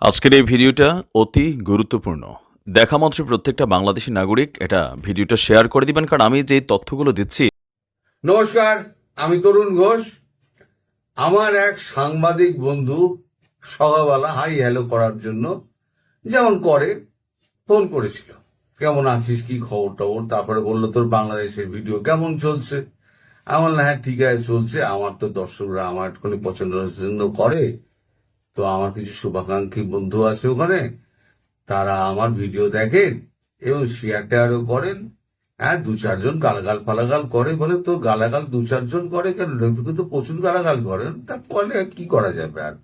আজকের এই ভিডিওটা অতি গুরুত্বপূর্ণ। দেখা মাত্র প্রত্যেকটা বাংলাদেশি নাগরিক এটা ভিডিওটা শেয়ার করে দিবেন, কারণ আমি যে তথ্যগুলো দিচ্ছি নমস্কার, আমি তরুণ ঘোষ। আমার এক সাংবাদিক বন্ধু সকালবেলা হাই হ্যালো করার জন্য যেমন করে, ফোন করেছিল। কেমন আছিস? কি খবর টবর? তারপরে বলল, তোর বাংলাদেশের ভিডিও কেমন চলছে? আমার না হ্যাঁ ঠিক আছে চলছে। আমার তো দর্শকরা আমার পছন্দ পছন্দ করে। তো আমার কিছু শুভাকাঙ্ক্ষী বন্ধু আছে ওখানে। তারা আমার ভিডিও দেখেন এবং শেয়ার টেয়ারও করেন। হ্যাঁ দু চারজন গালাগাল ফালাগাল করে বলে তো গালাগাল দু চারজন করে কেন? লোকে তো প্রচুর গালাগাল করেন তা আর কি করা যাবে আর?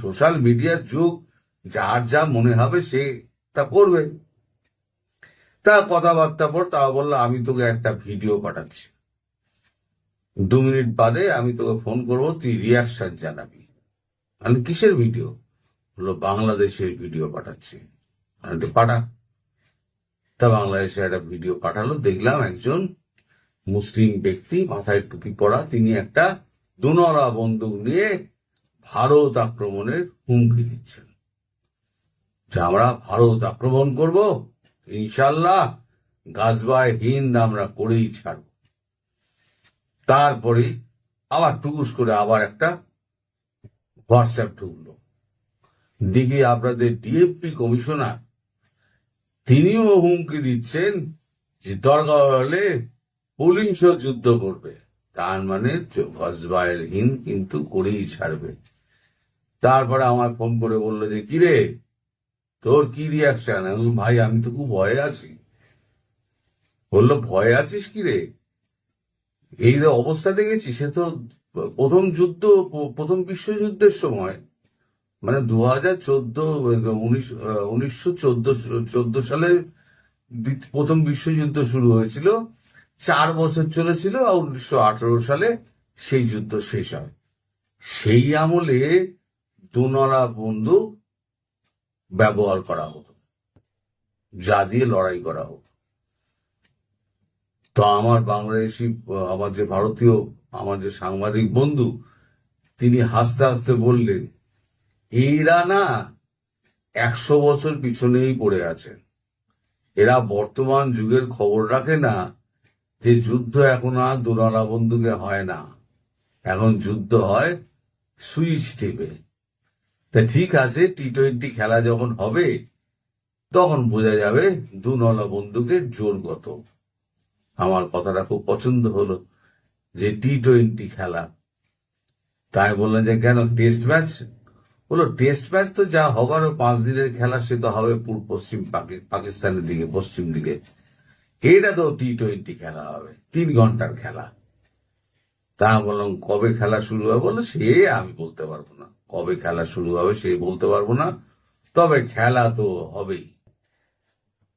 সোশ্যাল মিডিয়ার যুগ, যার যা মনে হবে সে তা করবে। তা কথাবার্তা পর তা বলল, আমি তোকে একটা ভিডিও পাঠাচ্ছি। দু মিনিট বাদে আমি তোকে ফোন করব, তুই রিয়াকশন জানাবি। আমি কিসের ভিডিও? বলল, বাংলাদেশের ভিডিও পাঠাচ্ছি। পাঠা। তা বাংলাদেশে একটা ভিডিও পাঠালো, দেখলাম একজন মুসলিম ব্যক্তি, মাথায় টুপি পরা, তিনি একটা দুনরা বন্দুক নিয়ে ভারত আক্রমণের হুমকি দিচ্ছেন। যে আমরা ভারত আক্রমণ করব, ইনশাল্লাহ গাছবায় হিন্দ আমরা করেই ছাড়ব। তারপরে আবার টুকুস করে আবার একটা হোয়াটসঅ্যাপ ঢুকলো। দিকে আপনাদের ডিএমপি কমিশনার, তিনিও হুমকি দিচ্ছেন যে দরকার হলে পুলিশও যুদ্ধ করবে। তার মানে গজবায়ের হিন্দ কিন্তু করেই ছাড়বে। তারপরে আমার ফোন করে বলল যে, কিরে, তোর কি রিয়াকশন ভাই, আমি তো খুব ভয়ে আছি। বলল, ভয়ে আছিস কিরে এই যে অবস্থা দেখেছি সে তো প্রথম যুদ্ধ, প্রথম বিশ্বযুদ্ধের সময় মানে দু হাজার চোদ্দ উনিশশো চোদ্দ সালে প্রথম বিশ্বযুদ্ধ শুরু হয়েছিল। চার বছর চলেছিল, আর উনিশশো আঠারো সালে সেই যুদ্ধ শেষ হয়। সেই আমলে দুনরা বন্দুক ব্যবহার করা হতো, যা দিয়ে লড়াই করা হতো। তো আমার বাংলাদেশি, আমার যে ভারতীয় আমার যে সাংবাদিক বন্ধু, তিনি হাসতে হাসতে বললেন, এরা না একশো বছর পিছনেই পড়ে আছে। এরা বর্তমান যুগের খবর রাখে না যে যুদ্ধ এখন আর দুরালা বন্ধুকে হয় না। এখন যুদ্ধ হয় সুইচ টিপে। তা ঠিক আছে টি টোয়েন্টি খেলা যখন হবে, তখন বোঝা যাবে দুনলা বন্ধুকে জোর কত। আমার কথাটা খুব পছন্দ হলো। যে টি টোয়েন্টি খেলা। তাই বললেন যে, কেন টেস্ট ম্যাচ? বলো টেস্ট ম্যাচ তো যা হবারও পাঁচ দিনের খেলা, সে তো হবে পূর্ব পশ্চিম পাকিস্তানের দিকে, পশ্চিম দিকে। এটা তো টি টোয়েন্টি খেলা হবে, তিন ঘণ্টার খেলা। তা বললাম, কবে খেলা শুরু হবে? বলল, সে আমি বলতে পারব না। কবে খেলা শুরু হবে সে বলতে পারব না। তবে খেলা তো হবেই।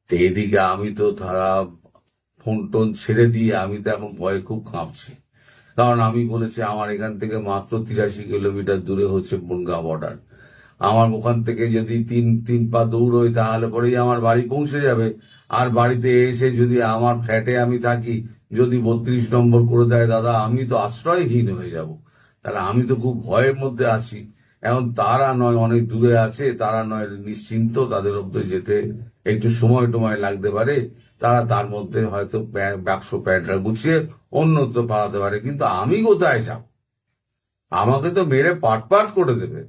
এদিকে আমি তো ধরা ফোন টোন ছেড়ে দিয়ে আমি তো এখন ভয়ে খুব কাঁপছি। কারণ আমি বলেছি, আমার এখান থেকে মাত্র তিরাশি কিলোমিটার দূরে হচ্ছে বনগাঁ বর্ডার আমার ওখান থেকে যদি তিন তিন পা দৌড় দৌড়ই তাহলে পরেই আমার বাড়ি পৌঁছে যাবে। আর বাড়িতে এসে যদি আমার ফ্ল্যাটে আমি থাকি, যদি বত্রিশ নম্বর করে দেয়, দাদা, আমি তো আশ্রয়হীন হয়ে যাব। তাহলে আমি তো খুব ভয়ের মধ্যে আছি। এখন তারা নয়, অনেক দূরে আছে, তারা নয়, নিশ্চিন্ত তাদের অব্দি যেতে একটু সময় টময় লাগতে পারে। তারা তার মধ্যে হয়তো বাক্স প্যান্টরা গুছিয়ে অন্যত্র পালাতে পারে, কিন্তু আমি কোথায় যাব? আমাকে তো মেরে পাট পাট করে দেবে।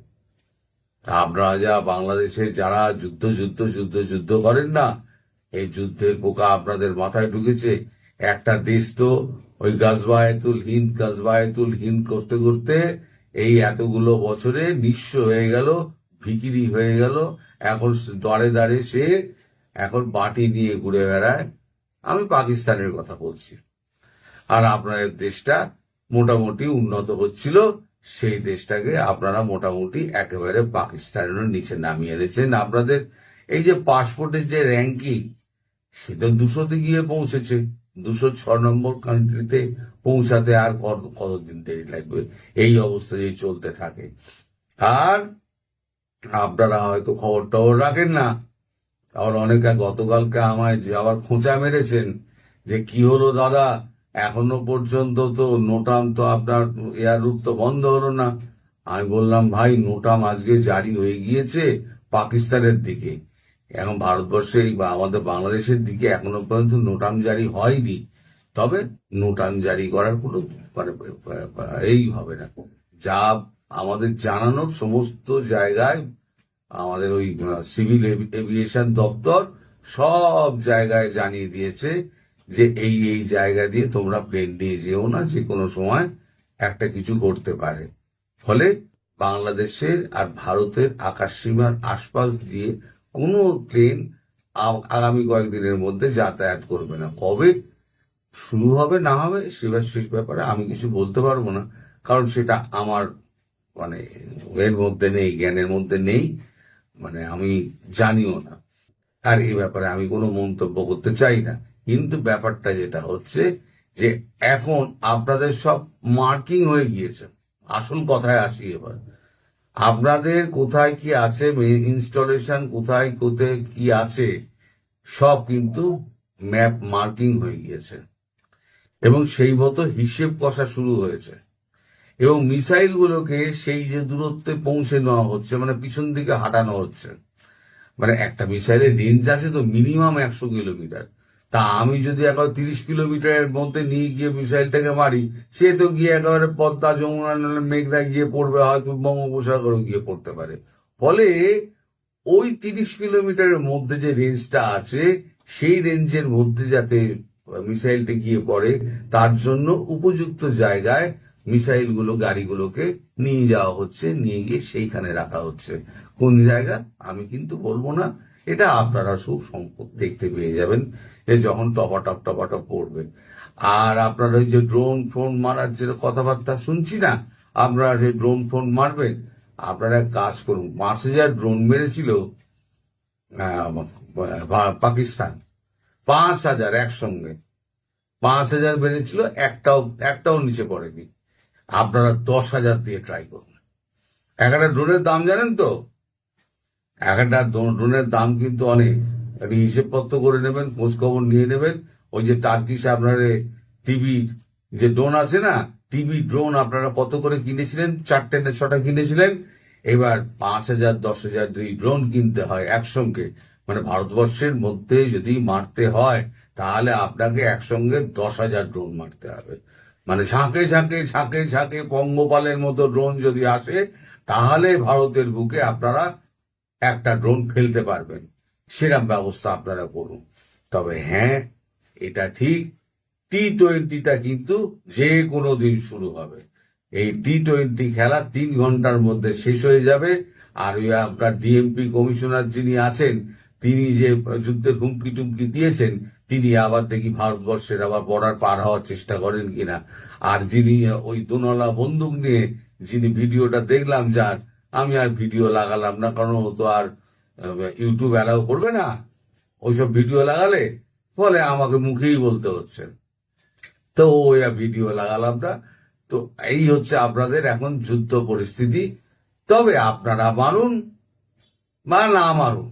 আপনারা যা বাংলাদেশে যারা যুদ্ধ যুদ্ধ যুদ্ধ যুদ্ধ করেন না, এই যুদ্ধের পোকা আপনাদের মাথায় ঢুকেছে। একটা দেশ তো ওই গাজবায়তুল হিন্দ গাজবায়তুল হিন্দ করতে করতে এই এতগুলো বছরে নিঃস্ব হয়ে গেল, ভিকিরি হয়ে গেল। এখন দাঁড়ে দাঁড়ে সে এখন বাটি নিয়ে ঘুরে বেড়ায়, আমি পাকিস্তানের কথা বলছি। আর আপনাদের দেশটা মোটামুটি উন্নত হচ্ছিল, সেই দেশটাকে আপনারা মোটামুটি একেবারে পাকিস্তানের নিচে নামিয়ে এনেছেন। আপনাদের এই যে পাসপোর্টের যে র্যাঙ্কিং সে তো দুশোতে গিয়ে পৌঁছেছে। দুশো ছ নম্বর কান্ট্রিতে পৌঁছাতে আর কত, কতদিন দেরি লাগবে? এই অবস্থা যদি চলতে থাকে। আর আপনারা হয়তো খবর টবর রাখেন না আবার অনেকে গতকালকে আমায় যে আবার খোঁচা মেরেছেন যে কি হলো দাদা? এখনও পর্যন্ত তো নোটাম তো আপনার এয়ার রুট তো বন্ধ হলো না। আমি বললাম, ভাই, নোটাম আজকে জারি হয়ে গিয়েছে পাকিস্তানের দিকে। এখন ভারতবর্ষে বা, আমাদের বাংলাদেশের দিকে এখনও পর্যন্ত নোটাম জারি হয়নি। তবে নোটাম জারি করার কোনো মানে এই হবে না। যা আমাদের জানানোর সমস্ত জায়গায় আমাদের ওই সিভিল এভিয়েশন দপ্তর সব জায়গায় জানিয়ে দিয়েছে যে এই এই জায়গা দিয়ে তোমরা প্লেন নিয়ে যেও না, যে কোনো সময় একটা কিছু করতে পারে। ফলে বাংলাদেশের আর ভারতের আকাশ সীমার আশপাশ দিয়ে কোনো প্লেন আগামী কয়েকদিনের মধ্যে যাতায়াত করবে না। কবে শুরু হবে, না হবে সেবার শেষ ব্যাপারে আমি কিছু বলতে পারব না, কারণ সেটা আমার মানে এর মধ্যে নেই, জ্ঞানের মধ্যে নেই। মানে আমি জানিও না। আর এই ব্যাপারে আমি কোনো মন্তব্য করতে চাই না। কিন্তু ব্যাপারটা যেটা হচ্ছে যে এখন আপনাদের সব মার্কিং হয়ে গিয়েছে। আসল কথায় আসি এবার। আপনাদের কোথায় কি আছে ইনস্টলেশন কোথায় কোথায় কি আছে, সব কিন্তু ম্যাপ মার্কিং হয়ে গিয়েছে। এবং সেই মতো হিসেব কষা শুরু হয়েছে। এবং মিসাইলগুলোকে সেই যে দূরত্বে পৌঁছে নেওয়া হচ্ছে মানে পিছন দিকে হাঁটানো হচ্ছে। মানে একটা মিসাইলের রেঞ্জ আছে তো মিনিমাম একশো কিলোমিটার। তা আমি যদি একেবারে তিরিশ কিলোমিটারের মধ্যে নিয়ে গিয়ে মিসাইলটাকে মারি, সে তো গিয়ে একেবারে পদ্মা, যমুনা নাহলে মেঘনা গিয়ে পড়বে, হয়তো বঙ্গোপসাগরও গিয়ে পড়তে পারে। ফলে ওই তিরিশ কিলোমিটারের মধ্যে যে রেঞ্জটা আছে, সেই রেঞ্জের মধ্যে যাতে মিসাইলটা গিয়ে পড়ে, তার জন্য উপযুক্ত জায়গায় মিসাইলগুলো, গাড়িগুলোকে নিয়ে যাওয়া হচ্ছে, নিয়ে গিয়ে সেইখানে রাখা হচ্ছে। কোন জায়গা? আমি কিন্তু বলব না। এটা আপনারা সব সম্পদ দেখতে পেয়ে যাবেন। যে যখন টপাটপ টপাটপ পড়বে। আর আপনারা ওই যে ড্রোন ফোন মারার যে কথাবার্তা শুনছি না? আপনারা যে ড্রোন ফোন মারবেন, আপনারা কাজ করুন। পাঁচ হাজার ড্রোন মেরেছিল পাকিস্তান। পাঁচ হাজার একসঙ্গে। পাঁচ হাজার বেড়েছিল একটাও একটাও নিচে পড়েনি। আপনারা দশ হাজার দিয়ে ট্রাই করুন এক একটা ড্রোনের দাম জানেন তো? এক একটা ড্রোনের দাম কিন্তু অনেক। একটা হিসেবপত্র করে নেবেন খোঁজ খবর নিয়ে নেবেন। ওই যে টার্কিশ আপনার টিভি যে ড্রোন আছে না টিভি ড্রোন আপনারা কত করে কিনেছিলেন? চারটে না ছটা কিনেছিলেন? এবার পাঁচ হাজার, দশ হাজার দুই ড্রোন কিনতে হয় একসঙ্গে। মানে ভারতবর্ষের মধ্যে যদি মারতে হয়, তাহলে আপনাকে একসঙ্গে দশ হাজার ড্রোন মারতে হবে। মানে ঝাঁকে ঝাঁকে ঝাঁকে ঝাঁকে পঙ্গপালের মতো ড্রোন যদি আসে, তাহলে ভারতের বুকে আপনারা একটা ড্রোন ফেলতে পারবেন। সেরকম ব্যবস্থা আপনারা করুন। তবে হ্যাঁ এটা ঠিক টি টোয়েন্টিটা কিন্তু যে কোনো দিন শুরু হবে। এই টি টোয়েন্টি খেলা তিন ঘণ্টার মধ্যে শেষ হয়ে যাবে। আর ওই আপনার ডিএমপি কমিশনার যিনি আছেন তিনি যে যুদ্ধের হুমকি টুমকি দিয়েছেন, তিনি আবার দেখি ভারতবর্ষের আবার বর্ডার পার হওয়ার চেষ্টা করেন কিনা। আর যিনি ওই দুনলা বন্দুক নিয়ে যিনি ভিডিওটা দেখলাম যার, আমি আর ভিডিও লাগালাম না, কারণ ও তো আর ইউটিউব অ্যালাউ করবে না। ওইসব ভিডিও লাগালে ফলে আমাকে মুখেই বলতে হচ্ছে। তো ওই ভিডিও লাগালাম না। তো এই হচ্ছে আপনাদের এখন যুদ্ধ পরিস্থিতি। তবে আপনারা মারুন বা না মারুন।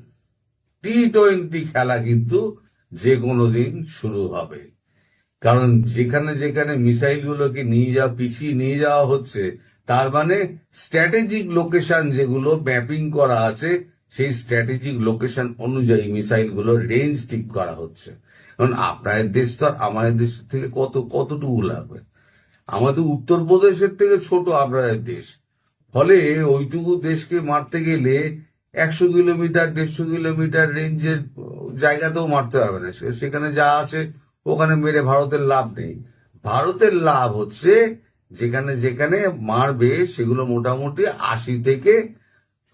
টি টোয়েন্টি খেলা কিন্তু যে কোনো দিন শুরু হবে। কারণ যেখানে যেখানে মিসাইলগুলোকে নিয়ে যাওয়া, পিছিয়ে নিয়ে যাওয়া হচ্ছে, তার মানে স্ট্র্যাটেজিক লোকেশন যেগুলো ম্যাপিং করা আছে, সেই স্ট্র্যাটেজিক লোকেশন অনুযায়ী মিসাইলগুলোর রেঞ্জ ঠিক করা হচ্ছে। কারণ আপনাদের দেশ তো আমাদের দেশের থেকে কত, কতটুকু লাগবে? আমাদের উত্তরপ্রদেশের থেকে ছোট আপনাদের দেশ। ফলে ওইটুকু দেশকে মারতে গেলে একশো কিলোমিটার, দেড়শো কিলোমিটার রেঞ্জের জায়গাতেও মারতে হবে না। সেখানে যা আছে, ওখানে মেরে ভারতের লাভ নেই। ভারতের লাভ হচ্ছে, যেখানে যেখানে মারবে, সেগুলো মোটামুটি আশি থেকে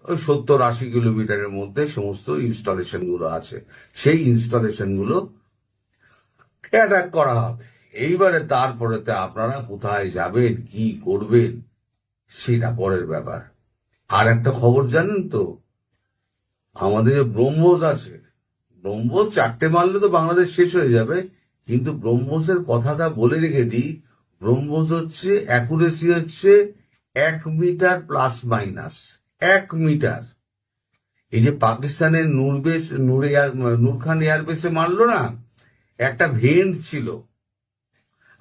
ওই সত্তর, আশি কিলোমিটারের মধ্যে সমস্ত ইনস্টলেশনগুলো আছে। সেই ইনস্টলেশনগুলো অ্যাটাক করা হবে। এইবারে তারপরেতে আপনারা কোথায় যাবেন, কি করবেন, সেটা পরের ব্যাপার। আর একটা খবর জানেন তো আমাদের যে ব্রহ্মোস আছে, ব্রহ্মোস চারটে মারলে তো বাংলাদেশ শেষ হয়ে যাবে, কিন্তু ব্রহ্মোসের কথাটা বলে রেখে দিই, ব্রহ্মোস হচ্ছে, অ্যাকুরেসি হচ্ছে এক মিটার প্লাস মাইনাস, এক মিটার। এই যে পাকিস্তানের নূরবেস নূর নূরখান এয়ারবেসে মারলো না, একটা ভেন্ট ছিল,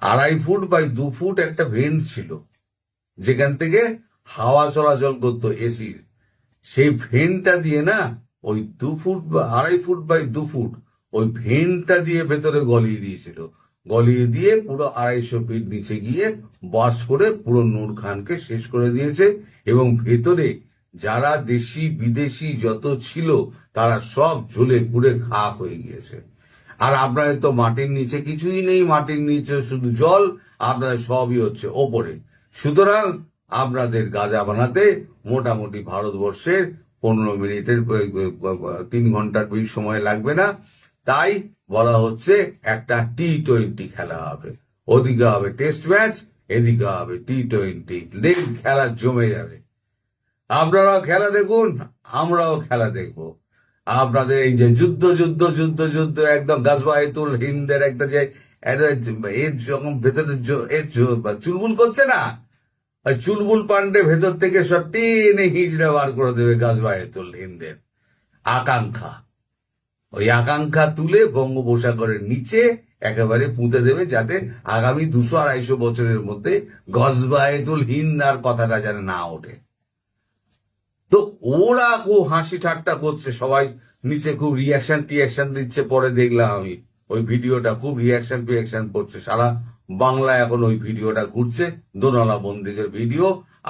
আড়াই ফুট বাই দু ফুট একটা ভেন্ট ছিল, যেখান থেকে হাওয়া চলাচল করতো এসির। সেই ভেনটা দিয়ে না, ওই দু ফুট বা আড়াই ফুট বাই দু ফুট, ওই ভেনটা দিয়ে ভেতরে গলিয়ে দিয়েছিল। গলিয়ে দিয়ে পুরো আড়াইশো ফিট নিচে গিয়ে বাস করে পুরো নূর খানকে শেষ করে দিয়েছে এবং ভেতরে যারা দেশি, বিদেশি যত ছিল, তারা সব ঝুলে পুড়ে খা হয়ে গিয়েছে। আর আপনাদের তো মাটির নিচে কিছুই নেই, মাটির নিচে শুধু জল, আপনাদের সবই হচ্ছে ওপরে। সুতরাং আপনাদের গাঁজা বানাতে মোটামুটি ভারতবর্ষের পনেরো মিনিটের তিন ঘণ্টার বেশি সময় লাগবে না। তাই বলা হচ্ছে একটা টি টোয়েন্টি খেলা হবে। ওদিকে হবে টেস্ট ম্যাচ, এদিকে হবে টি টোয়েন্টি লেগ, খেলা জমে যাবে। আপনারাও খেলা দেখুন, আমরাও খেলা দেখব। আপনাদের এই যে যুদ্ধ যুদ্ধ যুদ্ধ যুদ্ধ, একদম গাছবাহিতুল হিন্দের একটা যে এর- যখন ভেতরে চুলবুল করছে না ওই চুলবুল পান্ডে ভেতর থেকে সব টেনে হিজড়ে বার করে দেবে গাছবাহিতুল হিন্দের। আকাঙ্ক্ষা। ওই আকাঙ্ক্ষা তুলে বঙ্গোপসাগরের নিচে একেবারে পুঁতে দেবে যাতে আগামী দুশো আড়াইশো বছরের মধ্যে গজবায়েতুল হিন্দ আর কথাটা যেন না ওঠে। তো ওরা খুব হাসি ঠাট্টা করছে, সবাই নিচে খুব রিয়াকশন টিয়াকশন দিচ্ছে, পরে দেখলাম আমি। ওই ভিডিওটা খুব রিয়াকশন টিয়াকশন করছে, সারা বাংলা এখন ওই ভিডিওটা ঘুরছে, দোনালা বন্দীদের ভিডিও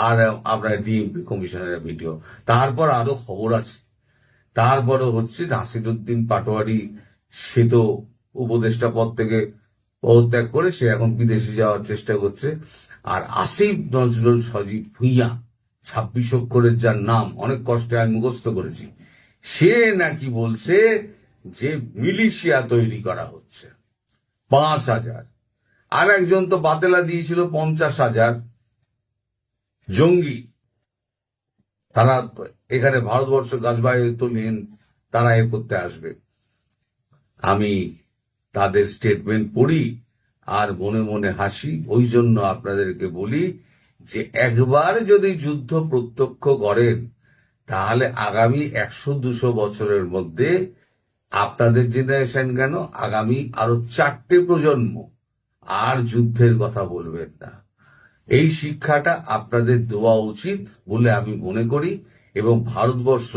আর আপনার ডিএমপি কমিশনের ভিডিও। তারপর আরও খবর আছে। তারপরে হচ্ছে নাসিরুদ্দিন পাটোয়ারি, সে তো উপদেষ্টা পদ থেকে পদত্যাগ করে সে এখন বিদেশে যাওয়ার চেষ্টা করছে। আর আসিফ নজরুল সজীব ভুইয়া, ছাব্বিশ অক্ষরের যার নাম, অনেক কষ্টে আমি মুখস্থ করেছি। সে নাকি বলছে যে মিলিশিয়া তৈরি করা হচ্ছে। পাঁচ হাজার। আর একজন তো বাতেলা দিয়েছিল পঞ্চাশ হাজার জঙ্গি। তারা এখানে ভারতবর্ষ গাছবাহী তুলেন তারা এ করতে আসবে। আমি তাদের স্টেটমেন্ট পড়ি আর মনে মনে হাসি। ওই জন্য আপনাদেরকে বলি যে একবার যদি যুদ্ধ প্রত্যক্ষ করেন, তাহলে আগামী একশো দুশো বছরের মধ্যে আপনাদের জেনারেশন কেন? আগামী আরও চারটে প্রজন্ম আর যুদ্ধের কথা বলবেন না। এই শিক্ষাটা আপনাদের দেওয়া উচিত বলে আমি মনে করি এবং ভারতবর্ষ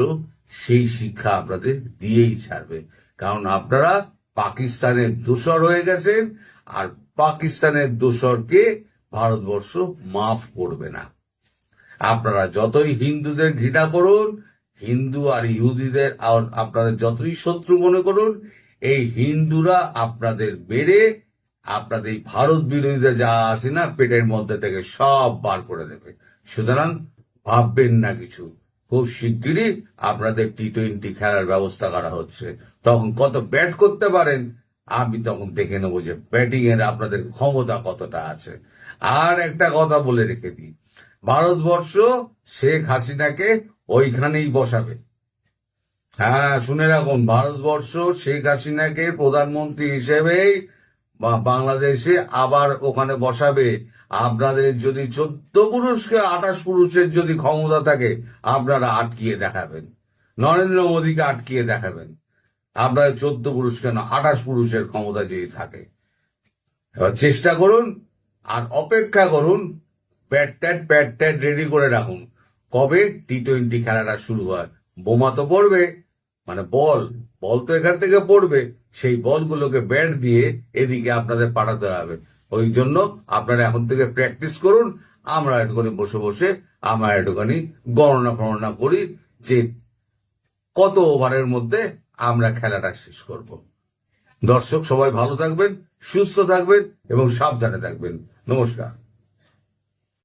সেই শিক্ষা আপনাদের দিয়েই ছাড়বে। কারণ আপনারা পাকিস্তানের দোসর হয়ে গেছেন আর পাকিস্তানের দোসরকে ভারতবর্ষ মাফ করবে না। আপনারা যতই হিন্দুদের ঘৃণা করুন, হিন্দু আর ইহুদিদের আপনাদের যতই শত্রু মনে করুন, এই হিন্দুরা আপনাদের বেড়ে আপনাদের এই ভারত বিরোধীরা যা আছে না, পেটের মধ্যে থেকে সব বার করে দেবে। সুতরাং ভাববেন না কিছু। খুব শিগগিরই আপনাদের টি টোয়েন্টি খেলার ব্যবস্থা করা হচ্ছে। তখন কত ব্যাট করতে পারেন, আমি তখন দেখে নেব যে ব্যাটিং এর আপনাদের ক্ষমতা কতটা আছে। আর একটা কথা বলে রেখে দিই, ভারতবর্ষ শেখ হাসিনাকে ওইখানেই বসাবে। হ্যাঁ শুনে রাখুন, ভারতবর্ষ শেখ হাসিনাকে প্রধানমন্ত্রী হিসেবেই বাংলাদেশে আবার ওখানে বসাবে। আপনাদের যদি চোদ্দ পুরুষকে আঠাশ পুরুষের যদি ক্ষমতা থাকে, আপনারা আটকিয়ে দেখাবেন। নরেন্দ্র মোদীকে আটকিয়ে দেখাবেন। আপনাদের চোদ্দ পুরুষ কেন আঠাশ পুরুষের ক্ষমতা যদি থাকে। এবার চেষ্টা করুন, আর অপেক্ষা করুন, প্যাট ট্যাট প্যাট ট্যাট রেডি করে রাখুন। কবে? টি টোয়েন্টি খেলাটা শুরু হয়। বোমা তো পড়বে মানে বল। বল তো এখান থেকে পড়বে। সেই বলগুলোকে ব্যাট দিয়ে এদিকে আপনাদের পাঠাতে হবে। ওই জন্য আপনারা এখন থেকে প্র্যাকটিস করুন। আমরা একটুখানি বসে বসে আমরা একটুখানি গণনা গণনা করি যে কত ওভারের মধ্যে আমরা খেলাটা শেষ করব। দর্শক সবাই ভালো থাকবেন, সুস্থ থাকবেন এবং সাবধানে থাকবেন। নমস্কার।